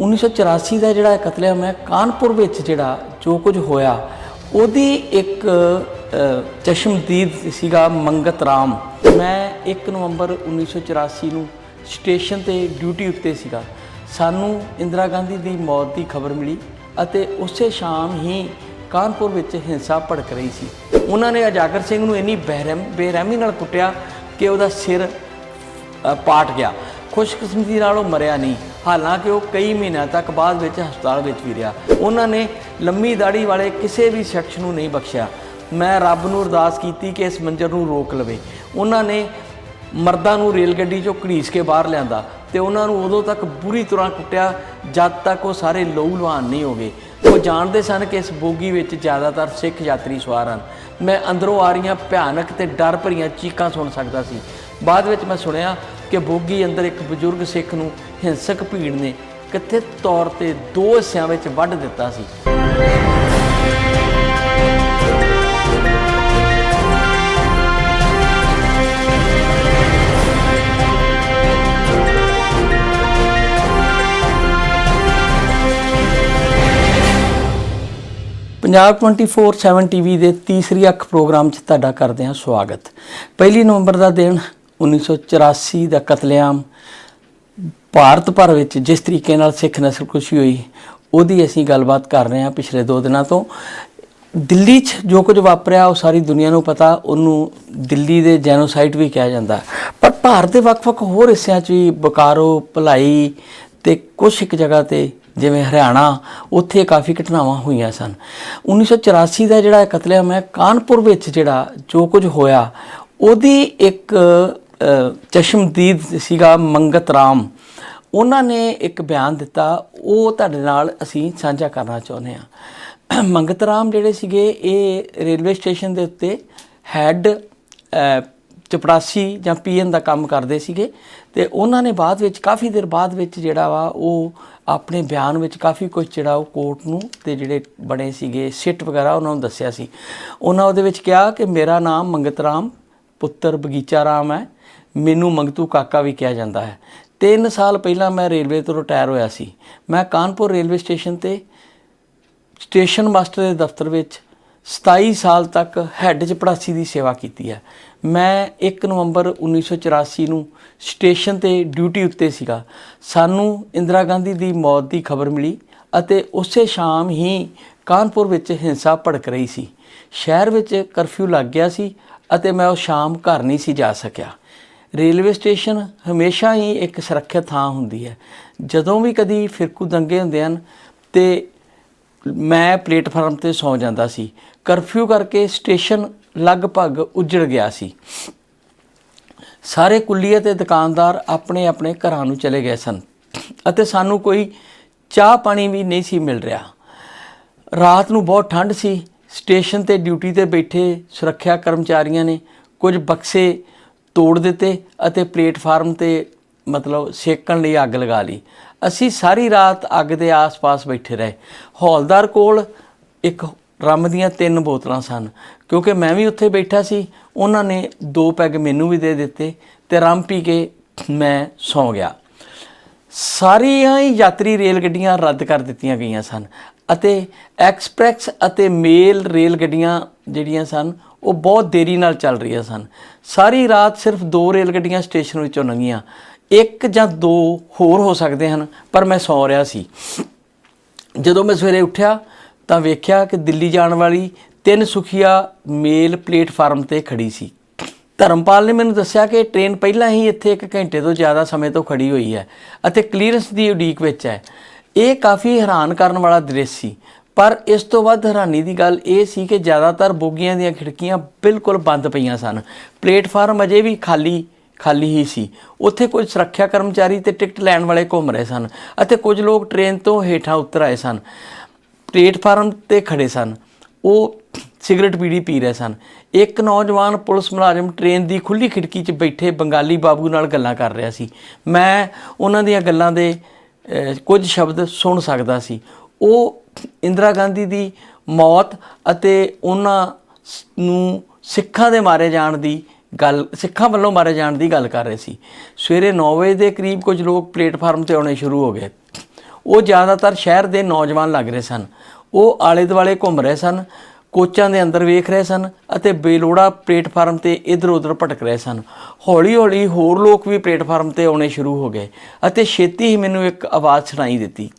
1984 ਦਾ ਜਿਹੜਾ ਕਤਲੇਆਮ ਹੈ, ਕਾਨਪੁਰ ਵਿੱਚ ਜਿਹੜਾ ਜੋ ਕੁਝ ਹੋਇਆ, ਉਹਦੀ ਇੱਕ ਚਸ਼ਮਦੀਦ ਸੀਗਾ ਮੰਗਤ ਰਾਮ। ਮੈਂ 1 ਨਵੰਬਰ 1984 ਨੂੰ ਸਟੇਸ਼ਨ ਤੇ ਡਿਊਟੀ ਉੱਤੇ ਸੀਗਾ। ਸਾਨੂੰ ਇੰਦਰਾ ਗਾਂਧੀ ਦੀ ਮੌਤ ਦੀ ਖਬਰ ਮਿਲੀ ਅਤੇ ਉਸੇ ਸ਼ਾਮ ਹੀ ਕਾਨਪੁਰ ਵਿੱਚ ਹਿੰਸਾ ਭੜਕ ਰਹੀ ਸੀ। ਉਹਨਾਂ ਨੇ ਅਜਾਗਰ ਸਿੰਘ ਨੂੰ ਇੰਨੀ ਬੇਰਹਿਮ ਬੇਰਹਿਮੀ ਨਾਲ ਕੁੱਟਿਆ ਕਿ ਉਹਦਾ ਸਿਰ ਪਾਟ ਗਿਆ। ਖੁਸ਼ਕਿਸਮਤੀ ਨਾਲ ਉਹ ਮਰਿਆ ਨਹੀਂ। ਹਾਲਾਂਕਿ ਉਹ ਕਈ ਮਹੀਨਿਆਂ ਤੱਕ ਬਾਅਦ ਵਿੱਚ ਹਸਪਤਾਲ ਵਿੱਚ ਵੀ ਰਿਹਾ। ਉਹਨਾਂ ਨੇ ਲੰਮੀ ਦਾੜੀ ਵਾਲੇ ਕਿਸੇ ਵੀ ਸ਼ਖਸ ਨੂੰ ਨਹੀਂ ਬਖਸ਼ਿਆ। ਮੈਂ ਰੱਬ ਨੂੰ ਅਰਦਾਸ ਕੀਤੀ ਕਿ ਇਸ ਮੰਜ਼ਰ ਨੂੰ ਰੋਕ ਲਵੇ। ਉਹਨਾਂ ਨੇ ਮਰਦਾਂ ਨੂੰ ਰੇਲ ਗੱਡੀ 'ਚੋਂ ਘੜੀਸ ਕੇ ਬਾਹਰ ਲਿਆਂਦਾ ਤੇ ਉਹਨਾਂ ਨੂੰ ਉਦੋਂ ਤੱਕ ਬੁਰੀ ਤਰ੍ਹਾਂ ਕੁੱਟਿਆ, ਜਦ ਤੱਕ ਉਹ ਸਾਰੇ ਲਹੂ ਲੁਹਾਨ ਨਹੀਂ ਹੋ ਗਏ। ਉਹ ਜਾਣਦੇ ਸਨ ਕਿ ਇਸ ਬੋਗੀ ਵਿੱਚ ਜ਼ਿਆਦਾਤਰ ਸਿੱਖ ਯਾਤਰੀ ਸਵਾਰ ਹਨ। ਮੈਂ ਅੰਦਰੋਂ ਆ ਰਹੀਆਂ ਭਿਆਨਕ ਤੇ ਡਰ ਭਰੀਆਂ ਚੀਕਾਂ ਸੁਣ ਸਕਦਾ ਸੀ। ਬਾਅਦ ਵਿੱਚ ਮੈਂ ਸੁਣਿਆ ਕਿ ਬੋਗੀ ਅੰਦਰ ਇੱਕ ਬਜ਼ੁਰਗ ਸਿੱਖ ਨੂੰ ਹਿੰਸਕ ਭੀੜ ਨੇ ਕਥਿਤ ਤੌਰ ਤੇ ਦੋ ਹਿੱਸਿਆਂ ਵਿੱਚ ਵੱਢ ਦਿੱਤਾ ਸੀ। ਪੰਜਾਬ 24/7 ਟੀਵੀ ਦੇ ਤੀਸਰੀ ਅੱਖ ਪ੍ਰੋਗਰਾਮ 'ਚ ਤੁਹਾਡਾ ਕਰਦੇ ਹਾਂ ਸਵਾਗਤ। ਪਹਿਲੀ ਨਵੰਬਰ ਦਾ ਦਿਨ 1984 ਦਾ ਕਤਲੇਆਮ ਭਾਰਤ ਭਰ ਵਿੱਚ ਜਿਸ ਤਰੀਕੇ ਨਾਲ ਸਿੱਖ ਨਸਲਕੁਸ਼ੀ ਹੋਈ, ਉਹਦੀ ਅਸੀਂ ਗੱਲਬਾਤ ਕਰ ਰਹੇ ਹਾਂ ਪਿਛਲੇ 2 ਦਿਨਾਂ ਤੋਂ। ਦਿੱਲੀ 'ਚ ਜੋ ਕੁਝ ਵਾਪਰਿਆ, ਉਹ ਸਾਰੀ ਦੁਨੀਆ ਨੂੰ ਪਤਾ, ਉਹਨੂੰ ਦਿੱਲੀ ਦੇ ਜੈਨੋਸਾਈਡ ਵੀ ਕਿਹਾ ਜਾਂਦਾ। ਪਰ ਭਾਰਤ ਦੇ ਵੱਖ-ਵੱਖ ਹੋਰ ਹਿੱਸਿਆਂ 'ਚ ਵੀ ਬਕਾਰੋ ਭਲਾਈ ਤੇ ਕੁਝ ਇੱਕ ਜਗ੍ਹਾ ਤੇ, ਜਿਵੇਂ ਹਰਿਆਣਾ, ਉੱਥੇ ਕਾਫੀ ਘਟਨਾਵਾਂ ਹੋਈਆਂ ਸਨ। 1984 ਦਾ ਜਿਹੜਾ ਕਤਲੇਆਮ ਹੈ, ਕਾਨਪੁਰ ਵਿੱਚ ਜਿਹੜਾ ਜੋ ਕੁਝ ਹੋਇਆ, ਉਹਦੀ ਇੱਕ ਚਸ਼ਮਦੀਦ ਸੀਗਾ ਮੰਗਤ ਰਾਮ। ਉਹਨਾਂ ਨੇ ਇੱਕ ਬਿਆਨ ਦਿੱਤਾ, ਉਹ ਤੁਹਾਡੇ ਨਾਲ ਅਸੀਂ ਸਾਂਝਾ ਕਰਨਾ ਚਾਹੁੰਦੇ ਹਾਂ। ਮੰਗਤ ਰਾਮ ਜਿਹੜੇ ਸੀਗੇ, ਇਹ ਰੇਲਵੇ ਸਟੇਸ਼ਨ ਦੇ ਉੱਤੇ ਹੈੱਡ ਚਪੜਾਸੀ ਜਾਂ ਪੀਐਨ ਦਾ ਕੰਮ ਕਰਦੇ ਸੀਗੇ ਤੇ ਉਹਨਾਂ ਨੇ ਬਾਅਦ ਵਿੱਚ, ਕਾਫੀ ਦੇਰ ਬਾਅਦ ਵਿੱਚ ਜਿਹੜਾ ਵਾ, ਉਹ ਆਪਣੇ ਬਿਆਨ ਵਿੱਚ ਕਾਫੀ ਕੁਝ ਜਿਹੜਾ ਉਹ ਕੋਰਟ ਨੂੰ ਤੇ ਜਿਹੜੇ ਬਣੇ ਸੀਗੇ, ਸਿੱਟ ਵਗੈਰਾ ਉਹਨਾਂ ਨੂੰ ਦੱਸਿਆ ਸੀ। ਉਹਨਾਂ ਉਹਦੇ ਵਿੱਚ ਕਿਹਾ ਕਿ, ਮੇਰਾ ਨਾਮ ਮੰਗਤ ਰਾਮ, ਪੁੱਤਰ ਬਗੀਚਾ ਰਾਮ ਹੈ। ਮੈਨੂੰ ਮੰਗਤੂ ਕਾਕਾ ਵੀ ਕਿਹਾ ਜਾਂਦਾ ਹੈ। 3 ਸਾਲ ਪਹਿਲਾਂ ਮੈਂ ਰੇਲਵੇ ਤੋਂ ਰਿਟਾਇਰ ਹੋਇਆ ਸੀ। ਮੈਂ ਕਾਨਪੁਰ ਰੇਲਵੇ ਸਟੇਸ਼ਨ ਤੇ ਸਟੇਸ਼ਨ ਮਾਸਟਰ ਦੇ ਦਫ਼ਤਰ ਵਿੱਚ 27 ਸਾਲ ਤੱਕ ਹੈੱਡ ਚ ਪੜਾਸੀ ਦੀ ਸੇਵਾ ਕੀਤੀ ਹੈ। ਮੈਂ 1 ਨਵੰਬਰ 1984 ਨੂੰ ਸਟੇਸ਼ਨ ਤੇ ਡਿਊਟੀ ਉੱਤੇ ਸੀਗਾ। ਸਾਨੂੰ ਇੰਦਰਾ ਗਾਂਧੀ ਦੀ ਮੌਤ ਦੀ ਖਬਰ ਮਿਲੀ ਅਤੇ ਉਸੇ ਸ਼ਾਮ ਹੀ ਕਾਨਪੁਰ ਵਿੱਚ ਹਿੰਸਾ ਭੜਕ ਰਹੀ ਸੀ। ਸ਼ਹਿਰ ਵਿੱਚ ਕਰਫਿਊ ਲੱਗ ਗਿਆ ਸੀ ਅਤੇ ਮੈਂ ਉਹ ਸ਼ਾਮ ਘਰ ਨਹੀਂ ਸੀ ਜਾ ਸਕਿਆ। ਰੇਲਵੇ ਸਟੇਸ਼ਨ ਹਮੇਸ਼ਾ ਹੀ ਇੱਕ ਸੁਰੱਖਿਅਤ ਥਾਂ ਹੁੰਦੀ ਹੈ। ਜਦੋਂ ਵੀ ਕਦੀ ਫਿਰਕੂ ਦੰਗੇ ਹੁੰਦੇ ਹਨ ਤੇ ਮੈਂ ਪਲੇਟਫਾਰਮ ਤੇ ਸੌ ਜਾਂਦਾ ਸੀ। ਕਰਫਿਊ ਕਰਕੇ ਸਟੇਸ਼ਨ ਲਗਭਗ ਉੱਜੜ ਗਿਆ ਸੀ। ਸਾਰੇ ਕੁੱਲੀਏ ਤੇ ਦੁਕਾਨਦਾਰ ਆਪਣੇ ਆਪਣੇ ਘਰਾਂ ਨੂੰ ਚਲੇ ਗਏ ਸਨ ਅਤੇ ਸਾਨੂੰ ਕੋਈ ਚਾਹ ਪਾਣੀ ਵੀ ਨਹੀਂ ਸੀ ਮਿਲ ਰਿਹਾ। ਰਾਤ ਨੂੰ ਬਹੁਤ ਠੰਡ ਸੀ। ਸਟੇਸ਼ਨ ਤੇ ਡਿਊਟੀ ਤੇ ਬੈਠੇ ਸੁਰੱਖਿਆ ਕਰਮਚਾਰੀਆਂ ਨੇ ਕੁਝ ਬਕਸੇ ਤੋੜ ਦਿੱਤੇ ਅਤੇ ਪਲੇਟਫਾਰਮ ਤੇ ਮਤਲਬ ਸੇਕਣ ਲਈ ਅੱਗ ਲਗਾ ਲਈ। ਅਸੀਂ ਸਾਰੀ ਰਾਤ ਅੱਗ ਦੇ ਆਸ-ਪਾਸ ਬੈਠੇ ਰਹੇ। ਹੌਲਦਾਰ ਕੋਲ ਇੱਕ ਰੰਮ ਦੀਆਂ ਤਿੰਨ ਬੋਤਲਾਂ ਸਨ। ਕਿਉਂਕਿ ਮੈਂ ਵੀ ਉੱਥੇ ਬੈਠਾ ਸੀ, ਉਹਨਾਂ ਨੇ ਦੋ ਪੈਗ ਮੈਨੂੰ ਵੀ ਦੇ ਦਿੱਤੇ ਤੇ ਰੰਮ ਪੀ ਕੇ ਮੈਂ ਸੌਂ ਗਿਆ। ਸਾਰੀਆਂ ਹੀ ਯਾਤਰੀ ਰੇਲ ਗੱਡੀਆਂ ਰੱਦ ਕਰ ਦਿੱਤੀਆਂ ਗਈਆਂ ਸਨ ਅਤੇ ਐਕਸਪ੍ਰੈਸ ਅਤੇ ਮੇਲ ਰੇਲ ਗੱਡੀਆਂ ਜਿਹੜੀਆਂ ਸਨ ਉਹ ਬਹੁਤ ਦੇਰੀ ਨਾਲ ਚੱਲ ਰਹੀਆਂ ਸਨ। ਸਾਰੀ ਰਾਤ ਸਿਰਫ ਦੋ ਰੇਲ ਗੱਡੀਆਂ ਸਟੇਸ਼ਨ ਵਿੱਚੋਂ ਲੰਘੀਆਂ। ਇੱਕ ਜਾਂ ਦੋ ਹੋਰ ਹੋ ਸਕਦੇ ਹਨ, ਪਰ ਮੈਂ ਸੌ ਰਿਹਾ ਸੀ। ਜਦੋਂ ਮੈਂ ਸਵੇਰੇ ਉੱਠਿਆ ਤਾਂ ਵੇਖਿਆ ਕਿ ਦਿੱਲੀ ਜਾਣ ਵਾਲੀ ਤਿੰਨ ਸੁਖੀਆ ਮੇਲ ਪਲੇਟਫਾਰਮ ਤੇ ਖੜੀ ਸੀ। ਧਰਮਪਾਲ ਨੇ ਮੈਨੂੰ ਦੱਸਿਆ ਕਿ ਟ੍ਰੇਨ ਪਹਿਲਾਂ ਹੀ ਇੱਥੇ 1 ਘੰਟੇ ਤੋਂ ਜ਼ਿਆਦਾ ਸਮੇਂ ਤੋਂ ਖੜੀ ਹੋਈ ਹੈ ਅਤੇ ਕਲੀਅਰੈਂਸ ਦੀ ਉਡੀਕ ਵਿੱਚ ਹੈ। ਇਹ ਕਾਫੀ ਹੈਰਾਨ ਕਰਨ ਵਾਲਾ ਦ੍ਰਿਸ਼ ਸੀ। ਪਰ ਇਸ ਤੋਂ ਵੱਧ ਹੈਰਾਨੀ ਦੀ ਗੱਲ ਇਹ ਸੀ ਕਿ ਜ਼ਿਆਦਾਤਰ ਬੋਗੀਆਂ ਦੀਆਂ ਖਿੜਕੀਆਂ ਬਿਲਕੁਲ ਬੰਦ ਪਈਆਂ ਸਨ। ਪਲੇਟਫਾਰਮ ਅਜੇ ਵੀ ਖਾਲੀ ਖਾਲੀ ਹੀ ਸੀ। ਉੱਥੇ ਕੁਝ ਸੁਰੱਖਿਆ ਕਰਮਚਾਰੀ ਤੇ ਟਿਕਟ ਲੈਣ ਵਾਲੇ ਘੁੰਮ ਰਹੇ ਸਨ ਅਤੇ ਕੁਝ ਲੋਕ ਟ੍ਰੇਨ ਤੋਂ ਹੇਠਾਂ ਉਤਰ ਆਏ ਸਨ। ਪਲੇਟਫਾਰਮ ਤੇ ਖੜੇ ਸਨ। ਉਹ ਸਿਗਰਟ ਬੀੜੀ ਪੀ ਰਹੇ ਸਨ। ਇੱਕ ਨੌਜਵਾਨ ਪੁਲਿਸ ਮੁਲਾਜ਼ਮ ਟ੍ਰੇਨ ਦੀ ਖੁੱਲੀ ਖਿੜਕੀ 'ਚ ਬੈਠੇ ਬੰਗਾਲੀ ਬਾਬੂ ਨਾਲ ਗੱਲਾਂ ਕਰ ਰਿਹਾ ਸੀ। ਮੈਂ ਉਹਨਾਂ ਦੀਆਂ ਗੱਲਾਂ ਦੇ ਕੁਝ ਸ਼ਬਦ ਸੁਣ ਸਕਦਾ ਸੀ। ਉਹ ਇੰਦਰਾ ਗਾਂਧੀ ਦੀ ਮੌਤ ਅਤੇ ਉਹਨਾਂ ਸ- ਨੂੰ ਸਿੱਖਾਂ ਦੇ ਮਾਰੇ ਜਾਣ ਦੀ ਗੱਲ, ਸਿੱਖਾਂ ਵੱਲੋਂ ਮਾਰੇ ਜਾਣ ਦੀ ਗੱਲ ਕਰ ਰਹੇ ਸੀ। ਸਵੇਰੇ 9 ਵਜੇ ਦੇ ਕਰੀਬ ਕੁਝ ਲੋਕ ਪਲੇਟਫਾਰਮ ਤੇ ਆਉਣੇ ਸ਼ੁਰੂ ਹੋ ਗਏ। ਉਹ ਜ਼ਿਆਦਾਤਰ ਸ਼ਹਿਰ ਦੇ ਨੌਜਵਾਨ ਲੱਗ ਰਹੇ ਸਨ। ਉਹ ਆਲੇ ਦੁਆਲੇ ਘੁੰਮ ਰਹੇ ਸਨ, ਕੋਚਾਂ ਦੇ ਅੰਦਰ ਵੇਖ ਰਹੇ ਸਨ ਅਤੇ ਬੇਲੋੜਾ ਪਲੇਟਫਾਰਮ ਤੇ ਇਧਰ-ਉਧਰ ਭਟਕ ਰਹੇ ਸਨ। ਹੌਲੀ-ਹੌਲੀ ਹੋਰ ਲੋਕ ਵੀ ਪਲੇਟਫਾਰਮ ਤੇ ਆਉਣੇ ਸ਼ੁਰੂ ਹੋ ਗਏ ਅਤੇ ਛੇਤੀ ਹੀ ਮੈਨੂੰ ਇੱਕ ਆਵਾਜ਼ ਸੁਣਾਈ ਦਿੱਤੀ।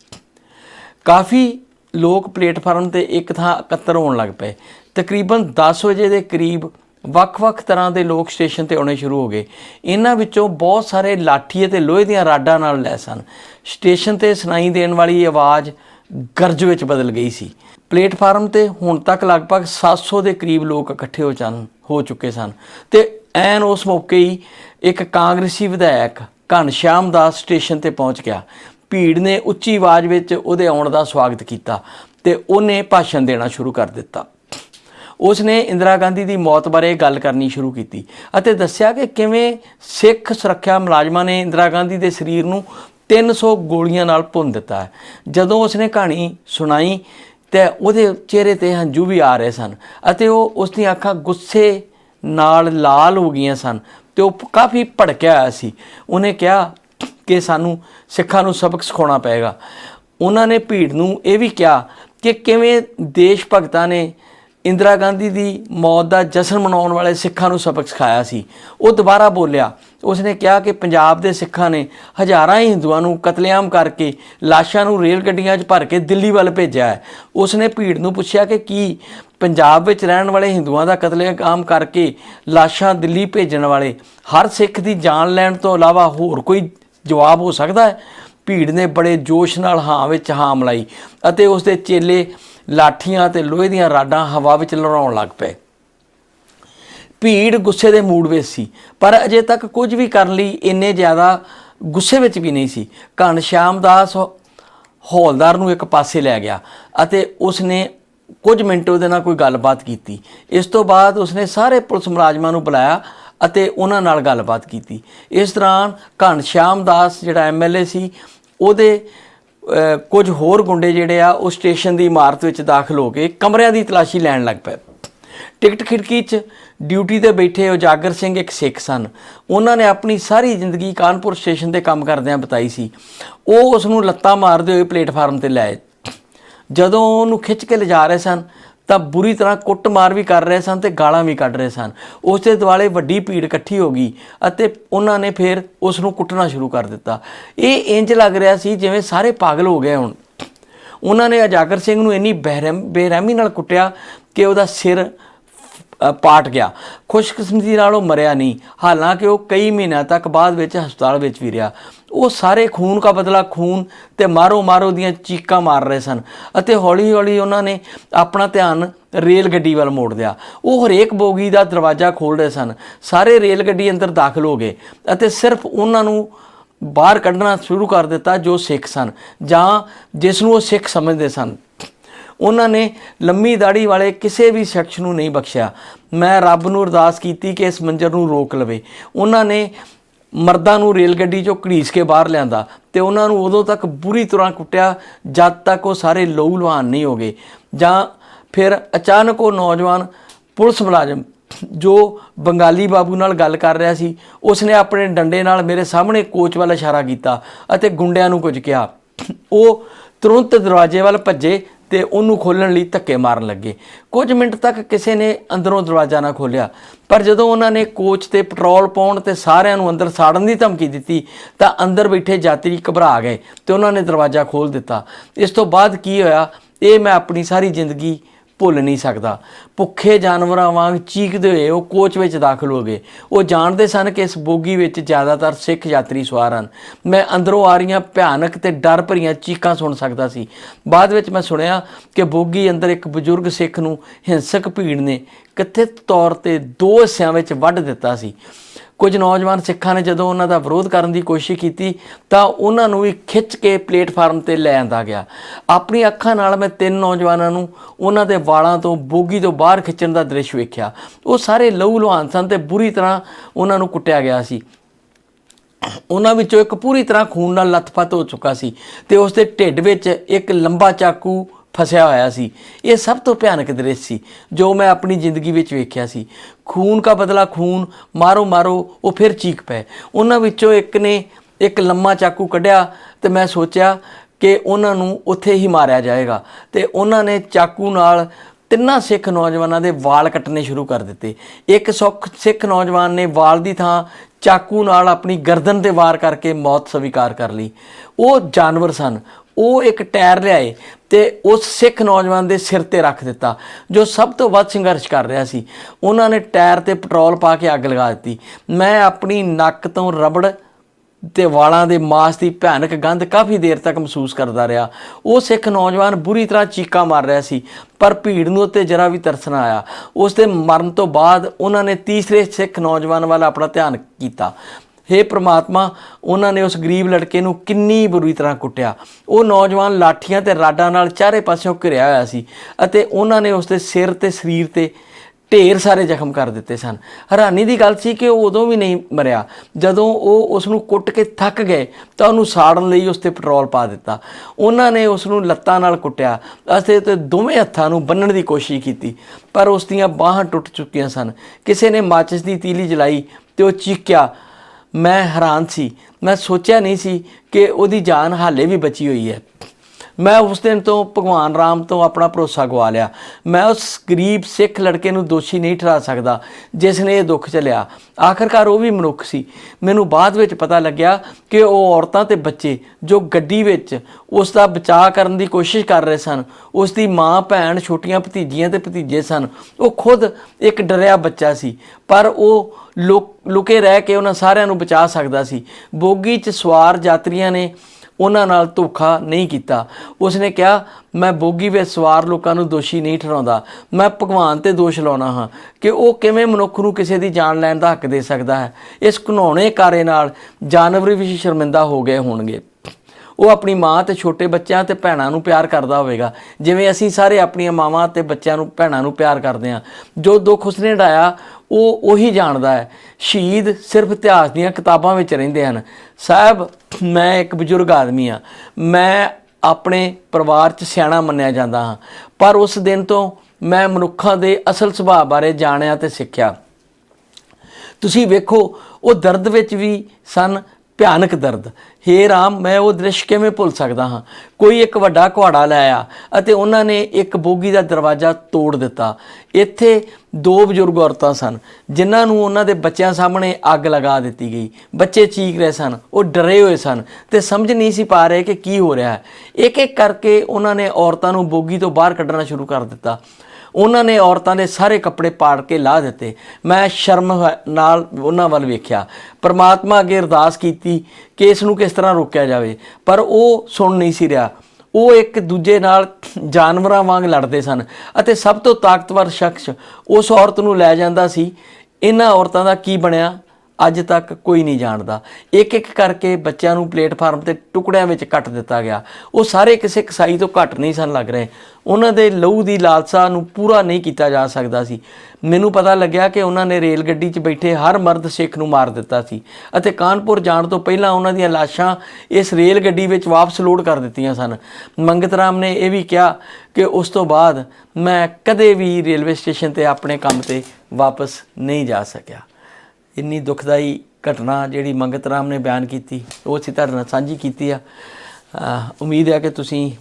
ਕਾਫੀ ਲੋਕ ਪਲੇਟਫਾਰਮ ਤੇ ਇੱਕ ਥਾਂ ਇਕੱਤਰ ਹੋਣ ਲੱਗ ਪਏ। ਤਕਰੀਬਨ 10 ਵਜੇ ਦੇ ਕਰੀਬ ਵੱਖ-ਵੱਖ ਤਰ੍ਹਾਂ ਦੇ ਲੋਕ ਸਟੇਸ਼ਨ ਤੇ ਆਉਣੇ ਸ਼ੁਰੂ ਹੋ ਗਏ। ਇਹਨਾਂ ਵਿੱਚੋਂ ਬਹੁਤ ਸਾਰੇ ਲਾਠੀ ਅਤੇ ਲੋਹੇ ਦੀਆਂ ਰਾਡਾਂ ਨਾਲ ਲੈ ਸਨ। ਸਟੇਸ਼ਨ ਤੇ ਸੁਣਾਈ ਦੇਣ ਵਾਲੀ ਆਵਾਜ਼ ਗਰਜ ਵਿੱਚ ਬਦਲ ਗਈ ਸੀ। ਪਲੇਟਫਾਰਮ ਤੇ ਹੁਣ ਤੱਕ ਲਗਭਗ 700 ਦੇ ਕਰੀਬ ਲੋਕ ਇਕੱਠੇ ਹੋ ਚਨ, ਹੋ ਚੁੱਕੇ ਸਨ। ਤੇ ਐਨ ਉਸ ਮੌਕੇ ਹੀ ਇੱਕ ਕਾਂਗਰਸੀ ਵਿਧਾਇਕ ਘਨਸ਼ਿਆਮ ਦਾਸ ਸਟੇਸ਼ਨ ਤੇ ਪਹੁੰਚ ਗਿਆ। ਭੀੜ ਨੇ ਉੱਚੀ ਆਵਾਜ਼ ਵਿੱਚ ਉਹਦੇ ਆਉਣ ਦਾ ਸਵਾਗਤ ਕੀਤਾ ਤੇ ਉਹਨੇ ਭਾਸ਼ਣ ਦੇਣਾ ਸ਼ੁਰੂ ਕਰ ਦਿੱਤਾ। ਉਸ ਨੇ ਇੰਦਰਾ ਗਾਂਧੀ ਦੀ ਮੌਤ ਬਾਰੇ ਗੱਲ ਕਰਨੀ ਸ਼ੁਰੂ ਕੀਤੀ ਅਤੇ ਦੱਸਿਆ ਕਿ ਕਿਵੇਂ ਸਿੱਖ ਸੁਰੱਖਿਆ ਮੁਲਾਜ਼ਮਾਂ ਨੇ ਇੰਦਰਾ ਗਾਂਧੀ ਦੇ ਸਰੀਰ ਨੂੰ 300 ਗੋਲੀਆਂ ਨਾਲ ਭੁੰਨ ਦਿੱਤਾ ਹੈ। ਜਦੋਂ ਉਸਨੇ ਕਹਾਣੀ ਸੁਣਾਈ ਤੇ ਉਹਦੇ ਚਿਹਰੇ ਤੇ ਹੰਝੂ ਵੀ ਆ ਰਹੇ ਸਨ ਅਤੇ ਉਹ ਉਸ ਦੀਆਂ ਅੱਖਾਂ ਗੁੱਸੇ ਨਾਲ ਲਾਲ ਹੋ ਗਈਆਂ ਸਨ ਤੇ ਉਹ ਕਾਫੀ ਭੜਕਿਆ ਹੋਇਆ ਸੀ। ਉਹਨੇ ਕਿਹਾ ਕਿ ਸਾਨੂੰ ਸਿੱਖਾਂ ਨੂੰ ਸਬਕ ਸਿਖਾਉਣਾ ਪਏਗਾ। ਉਹਨਾਂ ਨੇ ਭੀੜ ਨੂੰ ਇਹ ਵੀ ਕਿਹਾ ਕਿ ਕਿਵੇਂ ਦੇਸ਼ ਭਗਤਾਂ ਨੇ ਇੰਦਰਾ ਗਾਂਧੀ ਦੀ ਮੌਤ ਦਾ ਜਸ਼ਨ ਮਨਾਉਣ ਵਾਲੇ ਸਿੱਖਾਂ ਨੂੰ ਸਬਕ ਸਿਖਾਇਆ ਸੀ। ਉਹ ਦੁਬਾਰਾ ਬੋਲਿਆ। ਉਸਨੇ ਕਿਹਾ ਕਿ ਪੰਜਾਬ ਦੇ ਸਿੱਖਾਂ ਨੇ ਹਜ਼ਾਰਾਂ ਹੀ ਹਿੰਦੂਆਂ ਨੂੰ ਕਤਲੇਆਮ ਕਰਕੇ ਲਾਸ਼ਾਂ ਨੂੰ ਰੇਲ ਗੱਡੀਆਂ 'ਚ ਭਰ ਕੇ ਦਿੱਲੀ ਵੱਲ ਭੇਜਿਆ ਹੈ। ਉਸਨੇ ਭੀੜ ਨੂੰ ਪੁੱਛਿਆ ਕਿ ਕੀ ਪੰਜਾਬ ਵਿੱਚ ਰਹਿਣ ਵਾਲੇ ਹਿੰਦੂਆਂ ਦਾ ਕਤਲੇਆਮ ਕਰਕੇ ਲਾਸ਼ਾਂ ਦਿੱਲੀ ਭੇਜਣ ਵਾਲੇ ਹਰ ਸਿੱਖ ਦੀ ਜਾਨ ਲੈਣ ਤੋਂ ਇਲਾਵਾ ਹੋਰ ਕੋਈ ਜਵਾਬ ਹੋ ਸਕਦਾ ਹੈ। ਭੀੜ ਨੇ ਬੜੇ ਜੋਸ਼ ਨਾਲ ਹਾਂ ਵਿੱਚ ਹਾਂ ਮਲਾਈ ਅਤੇ ਉਸ ਦੇ ਚੇਲੇ ਲਾਠੀਆਂ ਤੇ ਲੋਹੇ ਦੀਆਂ ਰਾਡਾਂ ਹਵਾ ਵਿੱਚ ਲਹਿਰਾਉਣ ਲੱਗ ਪਏ। ਭੀੜ ਗੁੱਸੇ ਦੇ ਮੂਡ ਵਿੱਚ ਸੀ, ਪਰ ਅਜੇ ਤੱਕ ਕੁਝ ਵੀ ਕਰਨ ਲਈ ਇੰਨੇ ਜ਼ਿਆਦਾ ਗੁੱਸੇ ਵਿੱਚ ਵੀ ਨਹੀਂ ਸੀ। ਘਨਸ਼ਿਆਮ ਦਾਸ ਹੌਲਦਾਰ ਨੂੰ ਇੱਕ ਪਾਸੇ ਲੈ ਗਿਆ ਅਤੇ ਉਸਨੇ ਕੁਝ ਮਿੰਟ ਉਹਦੇ ਨਾਲ ਕੋਈ ਗੱਲਬਾਤ ਕੀਤੀ। ਇਸ ਤੋਂ ਬਾਅਦ ਉਸਨੇ ਸਾਰੇ ਪੁਲਿਸ ਮੁਲਾਜ਼ਮਾਂ ਨੂੰ ਬੁਲਾਇਆ ਅਤੇ ਉਹਨਾਂ ਨਾਲ ਗੱਲਬਾਤ ਕੀਤੀ। ਇਸ ਦੌਰਾਨ ਘਨਸ਼ਿਆਮ ਦਾਸ ਜਿਹੜਾ ਐਮਐਲਏ ਸੀ, ਉਹਦੇ ਕੁਝ ਹੋਰ ਗੁੰਡੇ ਜਿਹੜੇ ਆ, ਉਹ ਸਟੇਸ਼ਨ ਦੀ ਇਮਾਰਤ ਵਿੱਚ ਦਾਖਲ ਹੋ ਕੇ ਕਮਰਿਆਂ ਦੀ ਤਲਾਸ਼ੀ ਲੈਣ ਲੱਗ ਪਏ। ਟਿਕਟ ਖਿੜਕੀ 'ਚ ਡਿਊਟੀ ਤੇ ਬੈਠੇ ਉਜਾਗਰ ਸਿੰਘ ਇੱਕ ਸਿੱਖ ਸਨ। ਉਹਨਾਂ ਨੇ ਆਪਣੀ ਸਾਰੀ ਜ਼ਿੰਦਗੀ ਕਾਨਪੁਰ ਸਟੇਸ਼ਨ ਤੇ ਕੰਮ ਕਰਦਿਆਂ ਬਤਾਈ ਸੀ। ਉਹ ਉਸ ਨੂੰ ਲੱਤਾਂ ਮਾਰਦੇ ਹੋਏ ਪਲੇਟਫਾਰਮ ਤੇ ਲੈ ਜਦੋਂ ਉਹਨੂੰ ਖਿੱਚ ਕੇ ਲਿਜਾ ਰਹੇ ਸਨ ਤਾਂ ਬੁਰੀ ਤਰ੍ਹਾਂ ਕੁੱਟਮਾਰ ਵੀ ਕਰ ਰਹੇ ਸਨ ਤੇ ਗਾਲਾਂ ਵੀ ਕੱਢ ਰਹੇ ਸਨ। ਉਸ ਦੇ ਦੁਆਲੇ ਵੱਡੀ ਭੀੜ ਇਕੱਠੀ ਹੋ ਗਈ ਅਤੇ ਉਹਨਾਂ ਨੇ ਫਿਰ ਉਸ ਨੂੰ ਕੁੱਟਣਾ ਸ਼ੁਰੂ ਕਰ ਦਿੱਤਾ। ਇਹ ਇੰਜ ਲੱਗ ਰਿਹਾ ਸੀ ਜਿਵੇਂ ਸਾਰੇ ਪਾਗਲ ਹੋ ਗਏ ਹੁਣ। ਉਹਨਾਂ ਨੇ ਅਜਾਗਰ ਸਿੰਘ ਨੂੰ ਇੰਨੀ ਬੇਰਹਿਮ ਬੇਰਹਿਮੀ ਨਾਲ ਕੁੱਟਿਆ ਕਿ ਉਹਦਾ ਸਿਰ ਪਾਟ ਗਿਆ। ਖੁਸ਼ਕਿਸਮਤੀ ਨਾਲ ਉਹ ਮਰਿਆ ਨਹੀਂ। ਹਾਲਾਂਕਿ ਉਹ ਕਈ ਮਹੀਨਿਆਂ ਤੱਕ ਬਾਅਦ ਵਿੱਚ ਹਸਪਤਾਲ ਵਿੱਚ ਵੀ ਰਿਹਾ। ਉਹ ਸਾਰੇ ਖੂਨ ਦਾ ਬਦਲਾ ਖੂਨ ਤੇ ਮਾਰੋ ਮਾਰੋ ਦੀਆਂ ਚੀਕਾਂ ਮਾਰ ਰਹੇ ਸਨ ਅਤੇ ਹੌਲੀ ਹੌਲੀ ਉਹਨਾਂ ਨੇ ਆਪਣਾ ਧਿਆਨ ਰੇਲ ਗੱਡੀ ਵੱਲ ਮੋੜ ਲਿਆ। ਉਹ ਹਰੇਕ ਬੋਗੀ ਦਾ ਦਰਵਾਜ਼ਾ ਖੋਲ ਰਹੇ ਸਨ। ਸਾਰੇ ਰੇਲ ਗੱਡੀ ਅੰਦਰ ਦਾਖਲ ਹੋ ਗਏ ਅਤੇ ਸਿਰਫ ਉਹਨਾਂ ਨੂੰ ਬਾਹਰ ਕੱਢਣਾ ਸ਼ੁਰੂ ਕਰ ਦਿੱਤਾ ਜੋ ਸਿੱਖ ਸਨ ਜਾਂ ਜਿਸ ਨੂੰ ਉਹ ਸਿੱਖ ਸਮਝਦੇ ਸਨ। ਉਹਨਾਂ ਨੇ ਲੰਮੀ ਦਾੜੀ ਵਾਲੇ ਕਿਸੇ ਵੀ ਸ਼ਖਸ ਨੂੰ ਨਹੀਂ ਬਖਸ਼ਿਆ। ਮੈਂ ਰੱਬ ਨੂੰ ਅਰਦਾਸ ਕੀਤੀ ਕਿ ਇਸ ਮੰਜ਼ਰ ਨੂੰ ਰੋਕ ਲਵੇ। ਉਹਨਾਂ ਨੇ ਮਰਦਾਂ ਨੂੰ ਰੇਲ ਗੱਡੀ ਚੋਂ ਘੜੀਸ ਕੇ ਬਾਹਰ ਲਿਆਂਦਾ ਤੇ ਉਹਨਾਂ ਨੂੰ ਉਦੋਂ ਤੱਕ ਬੁਰੀ ਤਰ੍ਹਾਂ ਕੁੱਟਿਆ, ਜਦ ਤੱਕ ਉਹ ਸਾਰੇ ਲਹੂ ਲੁਹਾਨ ਨਹੀਂ ਹੋ ਗਏ। ਜਾਂ ਫਿਰ ਅਚਾਨਕ ਉਹ ਨੌਜਵਾਨ ਪੁਲਿਸ ਮੁਲਾਜ਼ਮ ਜੋ ਬੰਗਾਲੀ ਬਾਬੂ ਨਾਲ ਗੱਲ ਕਰ ਰਿਹਾ ਸੀ, ਉਸਨੇ ਆਪਣੇ ਡੰਡੇ ਨਾਲ ਮੇਰੇ ਸਾਹਮਣੇ ਕੋਚ ਵੱਲ ਇਸ਼ਾਰਾ ਕੀਤਾ ਅਤੇ ਗੁੰਡਿਆਂ ਨੂੰ ਕੁਝ ਕਿਹਾ। ਉਹ ਤੁਰੰਤ ਦਰਵਾਜ਼ੇ ਵੱਲ ਭੱਜੇ ਤੇ ਉਹਨੂੰ ਖੋਲਣ ਲਈ ਧੱਕੇ ਮਾਰਨ ਲੱਗੇ। ਕੁਝ ਮਿੰਟ ਤੱਕ ਕਿਸੇ ਨੇ ਅੰਦਰੋਂ ਦਰਵਾਜ਼ਾ ਨਾ ਖੋਲ੍ਹਿਆ ਪਰ ਜਦੋਂ ਉਹਨਾਂ ਨੇ ਕੋਚ ਤੇ ਪੈਟਰੋਲ ਪਾਉਣ ਤੇ ਸਾਰਿਆਂ ਨੂੰ ਅੰਦਰ ਸਾੜਨ ਦੀ ਧਮਕੀ ਦਿੱਤੀ, ਤਾਂ ਅੰਦਰ ਬੈਠੇ ਯਾਤਰੀ ਘਬਰਾ ਗਏ ਤੇ ਉਹਨਾਂ ਨੇ ਦਰਵਾਜ਼ਾ ਖੋਲ੍ਹ ਦਿੱਤਾ। ਇਸ ਤੋਂ ਬਾਅਦ ਕੀ ਹੋਇਆ? ਇਹ ਮੈਂ ਆਪਣੀ ਸਾਰੀ ਜ਼ਿੰਦਗੀ ਭੁੱਲ ਨਹੀਂ ਸਕਦਾ। ਭੁੱਖੇ ਜਾਨਵਰਾਂ ਵਾਂਗ ਚੀਕਦੇ ਹੋਏ ਉਹ ਕੋਚ ਵਿੱਚ ਦਾਖਲ ਹੋ ਗਏ। ਉਹ ਜਾਣਦੇ ਸਨ ਕਿ ਇਸ ਬੋਗੀ ਵਿੱਚ ਜ਼ਿਆਦਾਤਰ ਸਿੱਖ ਯਾਤਰੀ ਸਵਾਰ ਹਨ। ਮੈਂ ਅੰਦਰੋਂ ਆ ਰਹੀਆਂ ਭਿਆਨਕ ਤੇ ਡਰ ਭਰੀਆਂ ਚੀਕਾਂ ਸੁਣ ਸਕਦਾ ਸੀ। ਬਾਅਦ ਵਿੱਚ ਮੈਂ ਸੁਣਿਆ ਕਿ ਬੋਗੀ ਅੰਦਰ ਇੱਕ ਬਜ਼ੁਰਗ ਸਿੱਖ ਨੂੰ ਹਿੰਸਕ ਭੀੜ ਨੇ ਕਥਿਤ ਤੌਰ ਤੇ ਦੋ ਹਿੱਸਿਆਂ ਵਿੱਚ ਵੱਢ ਦਿੱਤਾ ਸੀ। ਕੁਝ ਨੌਜਵਾਨ ਸਿੱਖਾਂ ਨੇ ਜਦੋਂ ਉਹਨਾਂ ਦਾ ਵਿਰੋਧ ਕਰਨ ਦੀ ਕੋਸ਼ਿਸ਼ ਕੀਤੀ, ਤਾਂ ਉਹਨਾਂ ਨੂੰ ਵੀ ਖਿੱਚ ਕੇ ਪਲੇਟਫਾਰਮ ਤੇ ਲੈ ਆਂਦਾ ਗਿਆ। ਆਪਣੀ ਅੱਖਾਂ ਨਾਲ ਮੈਂ ਤਿੰਨ ਨੌਜਵਾਨਾਂ ਨੂੰ ਉਹਨਾਂ ਦੇ ਵਾਲਾਂ ਤੋਂ, ਬੋਗੀ ਤੋਂ ਬਾਹਰ ਖਿੱਚਣ ਦਾ ਦ੍ਰਿਸ਼ ਵੇਖਿਆ। ਉਹ ਸਾਰੇ ਲਹੂ ਲੁਹਾਨ ਸਨ ਤੇ ਬੁਰੀ ਤਰ੍ਹਾਂ ਉਹਨਾਂ ਨੂੰ ਕੁੱਟਿਆ ਗਿਆ ਸੀ। ਉਹਨਾਂ ਵਿੱਚੋਂ ਇੱਕ ਪੂਰੀ ਤਰ੍ਹਾਂ ਖੂਨ ਨਾਲ ਲੱਥਪੱਥ ਹੋ ਚੁੱਕਾ ਸੀ ਤੇ ਉਸ ਦੇ ਢਿੱਡ ਵਿੱਚ ਇੱਕ ਲੰਬਾ ਚਾਕੂ ਫਸਿਆ ਹੋਇਆ ਸੀ। ਇਹ ਸਭ ਤੋਂ ਭਿਆਨਕ ਦ੍ਰਿਸ਼ ਸੀ, ਜੋ ਮੈਂ ਆਪਣੀ ਜ਼ਿੰਦਗੀ ਵਿੱਚ ਵੇਖਿਆ ਸੀ। ਖੂਨ ਦਾ ਬਦਲਾ ਖੂਨ, ਮਾਰੋ ਮਾਰੋ, ਉਹ ਫਿਰ ਚੀਕ ਪਏ। ਉਹਨਾਂ ਵਿੱਚੋਂ ਇੱਕ ਨੇ ਇੱਕ ਲੰਮਾ ਚਾਕੂ ਕੱਢਿਆ ਤੇ ਮੈਂ ਸੋਚਿਆ ਕਿ ਉਹਨਾਂ ਨੂੰ ਉੱਥੇ ਹੀ ਮਾਰਿਆ ਜਾਏਗਾ। ਤੇ ਉਹਨਾਂ ਨੇ ਚਾਕੂ ਨਾਲ ਤਿੰਨਾਂ ਸਿੱਖ ਨੌਜਵਾਨਾਂ ਦੇ ਵਾਲ ਕੱਟਣੇ ਸ਼ੁਰੂ ਕਰ ਦਿੱਤੇ। ਇੱਕ ਸੁੱਖ ਸਿੱਖ ਨੌਜਵਾਨ ਨੇ ਵਾਲ ਦੀ ਥਾਂ ਚਾਕੂ ਨਾਲ ਆਪਣੀ ਗਰਦਨ ਤੇ ਵਾਰ ਕਰਕੇ ਮੌਤ ਸਵੀਕਾਰ ਕਰ ਲਈ। ਉਹ ਜਾਨਵਰ ਸਨ। ਉਹ ਇੱਕ ਟਾਇਰ ਲਿਆਏ ਤੇ ਉਸ ਸਿੱਖ ਨੌਜਵਾਨ ਦੇ ਸਿਰ ਤੇ ਰੱਖ ਦਿੱਤਾ, ਜੋ ਸਭ ਤੋਂ ਵੱਧ ਸੰਘਰਸ਼ ਕਰ ਰਿਹਾ ਸੀ। ਉਹਨਾਂ ਨੇ ਟਾਇਰ ਤੇ ਪੈਟਰੋਲ ਪਾ ਕੇ ਅੱਗ ਲਗਾ ਦਿੱਤੀ। ਮੈਂ ਆਪਣੀ ਨੱਕ ਤੋਂ ਰਬੜ ਤੇ ਵਾਲਾਂ ਦੇ ਮਾਸ ਦੀ ਭਿਆਨਕ ਗੰਧ ਕਾਫੀ ਦੇਰ ਤੱਕ ਮਹਿਸੂਸ ਕਰਦਾ ਰਿਹਾ। ਉਹ ਸਿੱਖ ਨੌਜਵਾਨ ਬੁਰੀ ਤਰ੍ਹਾਂ ਚੀਕਾਂ ਮਾਰ ਰਿਹਾ ਸੀ, ਪਰ ਭੀੜ ਨੂੰ ਉੱਤੇ ਜਰਾ ਵੀ ਤਰਸ ਨਾ ਆਇਆ। ਉਸ ਦੇ ਮਰਨ ਤੋਂ ਬਾਅਦ ਉਹਨਾਂ ਨੇ ਤੀਸਰੇ ਸਿੱਖ ਨੌਜਵਾਨ ਵੱਲ ਆਪਣਾ ਧਿਆਨ ਕੀਤਾ। ਹੇ ਪ੍ਰਮਾਤਮਾ, ਉਹਨਾਂ ਨੇ ਉਸ ਗਰੀਬ ਲੜਕੇ ਨੂੰ ਕਿੰਨੀ ਬੁਰੀ ਤਰ੍ਹਾਂ ਕੁੱਟਿਆ। ਉਹ ਨੌਜਵਾਨ ਲਾਠੀਆਂ ਤੇ ਰਾਡਾਂ ਨਾਲ ਚਾਰੇ ਪਾਸਿਓਂ ਘਿਰਿਆ ਹੋਇਆ ਸੀ ਅਤੇ ਉਹਨਾਂ ਨੇ ਉਸ ਦੇ ਸਿਰ ਤੇ, ਸਰੀਰ ਤੇ ਢੇਰ ਸਾਰੇ ਜ਼ਖਮ ਕਰ ਦਿੱਤੇ ਸਨ। ਹੈਰਾਨੀ ਦੀ ਗੱਲ ਸੀ ਕਿ ਉਹ ਉਦੋਂ ਵੀ ਨਹੀਂ ਮਰਿਆ। ਜਦੋਂ ਉਹ ਉਸ ਨੂੰ ਕੁੱਟ ਕੇ ਥੱਕ ਗਏ, ਤਾਂ ਉਹਨੂੰ ਸਾੜਨ ਲਈ ਉਸ ਤੇ ਪੈਟਰੋਲ ਪਾ ਦਿੱਤਾ। ਉਹਨਾਂ ਨੇ ਉਸ ਨੂੰ ਲੱਤਾਂ ਨਾਲ ਕੁੱਟਿਆ ਅਤੇ ਤੇ ਦੋਵੇਂ ਹੱਥਾਂ ਨੂੰ ਬੰਨਣ ਦੀ ਕੋਸ਼ਿਸ਼ ਕੀਤੀ, ਪਰ ਉਸ ਦੀਆਂ ਬਾਹਾਂ ਟੁੱਟ ਚੁੱਕੀਆਂ ਸਨ। ਕਿਸੇ ਨੇ ਮਾਚਿਸ ਦੀ ਤੀਲੀ ਜਲਾਈ ਤੇ ਉਹ ਚੀਕਿਆ ਮੈਂ ਹੈਰਾਨ ਸੀ। ਮੈਂ ਸੋਚਿਆ ਨਹੀਂ ਸੀ ਕਿ ਉਹਦੀ ਜਾਨ ਹਾਲੇ ਵੀ ਬਚੀ ਹੋਈ ਹੈ। ਮੈਂ ਉਸ ਦਿਨ ਤੋਂ ਭਗਵਾਨ ਰਾਮ ਤੋਂ ਆਪਣਾ ਭਰੋਸਾ ਗਵਾ ਲਿਆ। ਮੈਂ ਉਸ ਗਰੀਬ ਸਿੱਖ ਲੜਕੇ ਨੂੰ ਦੋਸ਼ੀ ਨਹੀਂ ਠਹਿਰਾ ਸਕਦਾ, ਜਿਸ ਨੇ ਇਹ ਦੁੱਖ ਝੱਲਿਆ। ਆਖਰਕਾਰ ਉਹ ਵੀ ਮਨੁੱਖ ਸੀ। ਮੈਨੂੰ ਬਾਅਦ ਵਿੱਚ ਪਤਾ ਲੱਗਿਆ ਕਿ ਉਹ ਔਰਤਾਂ ਤੇ ਬੱਚੇ, ਜੋ ਗੱਡੀ ਵਿੱਚ ਉਸ ਦਾ ਬਚਾਅ ਕਰਨ ਦੀ ਕੋਸ਼ਿਸ਼ ਕਰ ਰਹੇ ਸਨ, ਉਸ ਦੀ ਮਾਂ, ਭੈਣ, ਛੋਟੀਆਂ ਭਤੀਜੀਆਂ ਤੇ ਭਤੀਜੇ ਸਨ। ਉਹ ਖੁਦ ਇੱਕ ਡਰਿਆ ਬੱਚਾ ਸੀ, ਪਰ ਉਹ ਲੁਕ- ਲੁਕੇ ਰਹਿ ਕੇ ਉਹਨਾਂ ਸਾਰਿਆਂ ਨੂੰ ਬਚਾ ਸਕਦਾ ਸੀ। ਬੋਗੀ 'ਚ ਸਵਾਰ ਯਾਤਰੀਆਂ ਨੇ ਉਹਨਾਂ ਨਾਲ ਧੋਖਾ ਨਹੀਂ ਕੀਤਾ। ਉਸਨੇ ਕਿਹਾ, ਮੈਂ ਬੋਗੀ ਵਿੱਚ ਸਵਾਰ ਲੋਕਾਂ ਨੂੰ ਦੋਸ਼ੀ ਨਹੀਂ ਠਹਿਰਾਉਂਦਾ। ਮੈਂ ਭਗਵਾਨ ਤੇ ਦੋਸ਼ ਲਾਉਣਾ ਹਾਂ ਕਿ ਉਹ ਕਿਵੇਂ ਮਨੁੱਖ ਨੂੰ ਕਿਸੇ ਦੀ ਜਾਨ ਲੈਣ ਦਾ ਹੱਕ ਦੇ ਸਕਦਾ ਹੈ। ਇਸ ਘਿਨੌਣੇ ਕਾਰੇ ਨਾਲ ਜਾਨਵਰ ਵੀ ਸ਼ਰਮਿੰਦਾ ਹੋ ਗਏ ਹੋਣਗੇ। ਉਹ ਆਪਣੀ ਮਾਂ ਤੇ ਛੋਟੇ ਬੱਚਿਆਂ ਤੇ ਭੈਣਾਂ ਨੂੰ ਪਿਆਰ ਕਰਦਾ ਹੋਵੇਗਾ। ਜਿਵੇਂ ਅਸੀਂ ਸਾਰੇ ਆਪਣੀਆਂ ਮਾਵਾਂ ਤੇ ਬੱਚਿਆਂ ਨੂੰ, ਭੈਣਾਂ ਨੂੰ ਪਿਆਰ ਕਰਦੇ ਹਾਂ। ਜੋ ਦੁੱਖ ਉਸਨੇ ਢਾਇਆ ਉਹ ਉਹੀ ਜਾਣਦਾ ਹੈ। ਸ਼ਹੀਦ ਸਿਰਫ ਇਤਿਹਾਸ ਦੀਆਂ ਕਿਤਾਬਾਂ ਵਿੱਚ ਰਹਿੰਦੇ ਹਨ। ਸਾਹਿਬ, ਮੈਂ ਇੱਕ ਬਜ਼ੁਰਗ ਆਦਮੀ ਹਾਂ। ਮੈਂ ਆਪਣੇ ਪਰਿਵਾਰ 'ਚ ਸਿਆਣਾ ਮੰਨਿਆ ਜਾਂਦਾ ਹਾਂ। ਪਰ ਉਸ ਦਿਨ ਤੋਂ ਮੈਂ ਮਨੁੱਖਾਂ ਦੇ ਅਸਲ ਸੁਭਾਅ ਬਾਰੇ ਜਾਣਿਆ ਤੇ ਸਿੱਖਿਆ। ਤੁਸੀਂ ਵੇਖੋ, ਉਹ ਦਰਦ ਵਿੱਚ ਵੀ ਸਨ ਭਿਆਨਕ ਦਰਦ। ਹੇ ਰਾਮ, ਮੈਂ ਉਹ ਦ੍ਰਿਸ਼ ਕਿਵੇਂ ਭੁੱਲ ਸਕਦਾ ਹਾਂ? ਕੋਈ ਇੱਕ ਵੱਡਾ ਕੁਹਾੜਾ ਲੈ ਆਇਆ ਅਤੇ ਉਹਨਾਂ ਨੇ ਇੱਕ ਬੋਗੀ ਦਾ ਦਰਵਾਜ਼ਾ ਤੋੜ ਦਿੱਤਾ। ਇੱਥੇ ਦੋ ਬਜ਼ੁਰਗ ਔਰਤਾਂ ਸਨ, ਜਿਨ੍ਹਾਂ ਨੂੰ ਉਹਨਾਂ ਦੇ ਬੱਚਿਆਂ ਸਾਹਮਣੇ ਅੱਗ ਲਗਾ ਦਿੱਤੀ ਗਈ। ਬੱਚੇ ਚੀਕ ਰਹੇ ਸਨ, ਉਹ ਡਰੇ ਹੋਏ ਸਨ ਤੇ ਸਮਝ ਨਹੀਂ ਸੀ ਪਾ ਰਹੇ ਕਿ ਕੀ ਹੋ ਰਿਹਾ ਹੈ। ਇੱਕ ਇੱਕ ਕਰਕੇ ਉਹਨਾਂ ਨੇ ਔਰਤਾਂ ਨੂੰ ਬੋਗੀ ਤੋਂ ਬਾਹਰ ਕੱਢਣਾ ਸ਼ੁਰੂ ਕਰ ਦਿੱਤਾ। ਉਹਨਾਂ ਨੇ ਔਰਤਾਂ ਦੇ ਸਾਰੇ ਕੱਪੜੇ ਪਾੜ ਕੇ ਲਾ ਦਿੱਤੇ। ਮੈਂ ਸ਼ਰਮ ਨਾਲ ਉਹਨਾਂ ਵੱਲ ਵੇਖਿਆ। ਪਰਮਾਤਮਾ ਅੱਗੇ ਅਰਦਾਸ ਕੀਤੀ ਕਿ ਇਸ ਨੂੰ ਕਿਸ ਤਰ੍ਹਾਂ ਰੋਕਿਆ ਜਾਵੇ। ਪਰ ਉਹ ਸੁਣ ਨਹੀਂ ਸੀ ਰਿਹਾ। ਉਹ ਇੱਕ ਦੂਜੇ ਨਾਲ ਜਾਨਵਰਾਂ ਵਾਂਗ ਲੜਦੇ ਸਨ ਅਤੇ ਸਭ ਤੋਂ ਤਾਕਤਵਰ ਸ਼ਖਸ ਉਸ ਔਰਤ ਨੂੰ ਲੈ ਜਾਂਦਾ ਸੀ। ਇਹਨਾਂ ਔਰਤਾਂ ਦਾ ਕੀ ਬਣਿਆ? ਅੱਜ ਤੱਕ ਕੋਈ ਨਹੀਂ ਜਾਣਦਾ। ਇੱਕ ਇੱਕ ਕਰਕੇ ਬੱਚਿਆਂ ਨੂੰ ਪਲੇਟਫਾਰਮ ਤੇ ਟੁਕੜਿਆਂ ਵਿੱਚ ਕੱਟ ਦਿੱਤਾ ਗਿਆ। ਉਹ ਸਾਰੇ ਕਿਸੇ ਕਸਾਈ ਤੋਂ ਘੱਟ ਨਹੀਂ ਸਨ ਲੱਗ ਰਹੇ। ਉਹਨਾਂ ਦੇ ਲਹੂ ਦੀ ਲਾਲਸਾ ਨੂੰ ਪੂਰਾ ਨਹੀਂ ਕੀਤਾ ਜਾ ਸਕਦਾ ਸੀ। ਮੈਨੂੰ ਪਤਾ ਲੱਗਿਆ ਕਿ ਉਹਨਾਂ ਨੇ ਰੇਲ ਗੱਡੀ 'ਚ ਬੈਠੇ ਹਰ ਮਰਦ ਸਿੱਖ ਨੂੰ ਮਾਰ ਦਿੱਤਾ ਸੀ ਅਤੇ ਕਾਨਪੁਰ ਜਾਣ ਤੋਂ ਪਹਿਲਾਂ ਉਹਨਾਂ ਦੀਆਂ ਲਾਸ਼ਾਂ ਇਸ ਰੇਲ ਗੱਡੀ ਵਿੱਚ ਵਾਪਸ ਲੋਡ ਕਰ ਦਿੱਤੀਆਂ ਸਨ। ਮੰਗਤ ਰਾਮ ਨੇ ਇਹ ਵੀ ਕਿਹਾ ਕਿ ਉਸ ਤੋਂ ਬਾਅਦ ਮੈਂ ਕਦੇ ਵੀ ਰੇਲਵੇ ਸਟੇਸ਼ਨ ਤੇ ਆਪਣੇ ਕੰਮ ਤੇ ਵਾਪਸ ਨਹੀਂ ਜਾ ਸਕਿਆ। ਇੰਨੀ ਦੁਖਦਾਈ ਘਟਨਾ ਜਿਹੜੀ ਮੰਗਤ ਰਾਮ ਨੇ ਬਿਆਨ ਕੀਤੀ ਉਹ ਅਸੀਂ ਤੁਹਾਡੇ ਨਾਲ ਸਾਂਝੀ ਕੀਤੀ ਆ। ਉਮੀਦ ਹੈ ਕਿ ਤੁਸੀਂ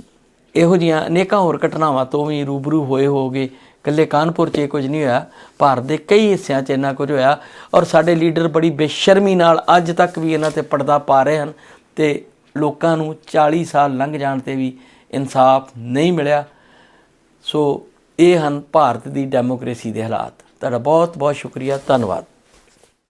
ਇਹੋ ਜੀਆਂ ਅਨੇਕਾਂ ਹੋਰ ਘਟਨਾਵਾਂ ਤੋਂ ਵੀ ਰੂਬਰੂ ਹੋਏ ਹੋਗੇ ਇਕੱਲੇ ਕਾਨਪੁਰ 'ਚ ਇਹ ਕੁਝ ਨਹੀਂ ਹੋਇਆ, ਭਾਰਤ ਦੇ ਕਈ ਹਿੱਸਿਆਂ 'ਚ ਇੰਨਾ ਕੁਝ ਹੋਇਆ ਔਰ ਸਾਡੇ ਲੀਡਰ ਬੜੀ ਬੇਸ਼ਰਮੀ ਨਾਲ ਅੱਜ ਤੱਕ ਵੀ ਇਹਨਾਂ ਤੇ ਪਰਦਾ ਪਾ ਰਹੇ ਹਨ ਤੇ ਲੋਕਾਂ ਨੂੰ 40 ਸਾਲ ਲੰਘ ਜਾਣ ਤੇ ਵੀ ਇਨਸਾਫ ਨਹੀਂ ਮਿਲਿਆ। ਸੋ ਇਹ ਹਨ ਭਾਰਤ ਦੀ ਡੈਮੋਕ੍ਰੇਸੀ ਦੇ ਹਾਲਾਤ। ਤੁਹਾਡਾ ਬਹੁਤ ਬਹੁਤ ਸ਼ੁਕਰੀਆ। ਧੰਨਵਾਦ।